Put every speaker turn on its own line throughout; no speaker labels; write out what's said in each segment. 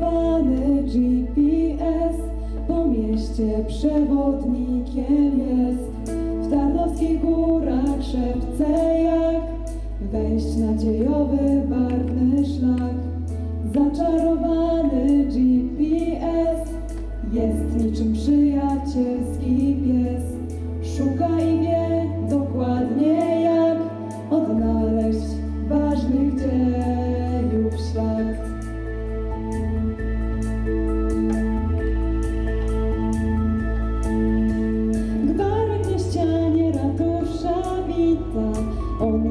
Zaczarowany GPS po mieście przewodnikiem jest. W Tarnowskich górach szepce jak wejść nadziejowy barwny szlak. Zaczarowany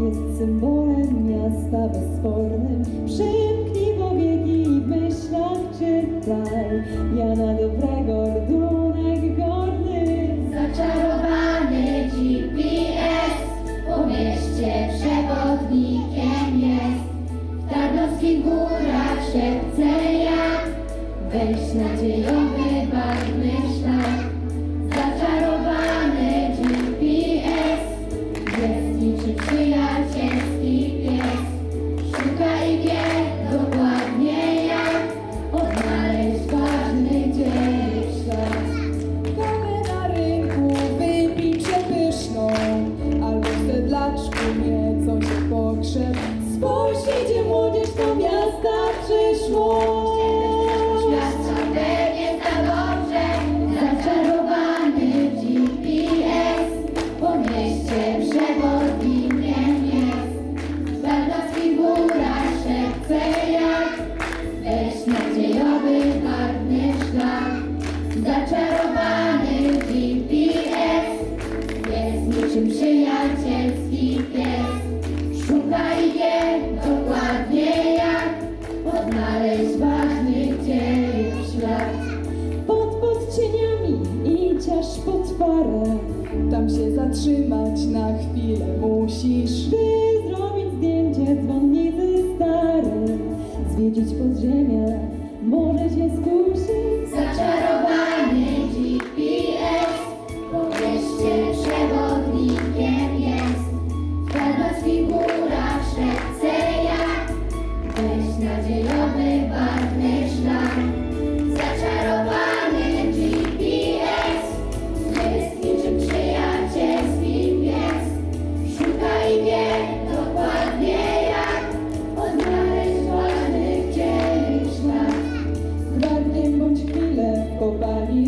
jest symbolem miasta bezspornym Przymknij powieki i w myślach czytaj Jana Dobrego ordunek godny
Zaczarowany GPS po mieście przewodnikiem jest. W Tarnowskich górach szepce jak wejść nadziejowy barwny szlak. Niczym przyjacielski pies. Szuka i wie dokładnie jak odnaleźć ważny dzień.
Kawę na rynku wypij przepyszną Albo w sedlaczku nieco się pogrzeb Spójrz, idzie pod parę Tam
się zatrzymać na chwilę musisz. By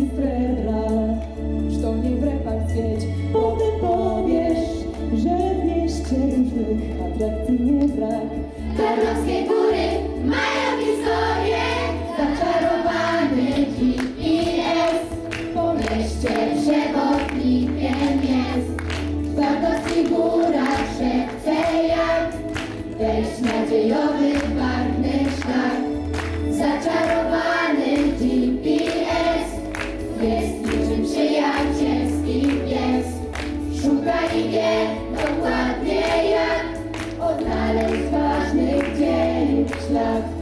ministrę brał, to nie w
repach zwiedź. Potem powiesz, że w mieście różnych atrakcji nie brak. Tarnowskie góry mają historię,
zaczarowany GPS. Po mieście przewodnikiem jest, w Tarnowskich górach szepce jak, wejść nadziejowy dwa. jest niczym przyjacielski pies. Szuka i wie dokładnie jak odnaleźć ważny gdzieś ślad.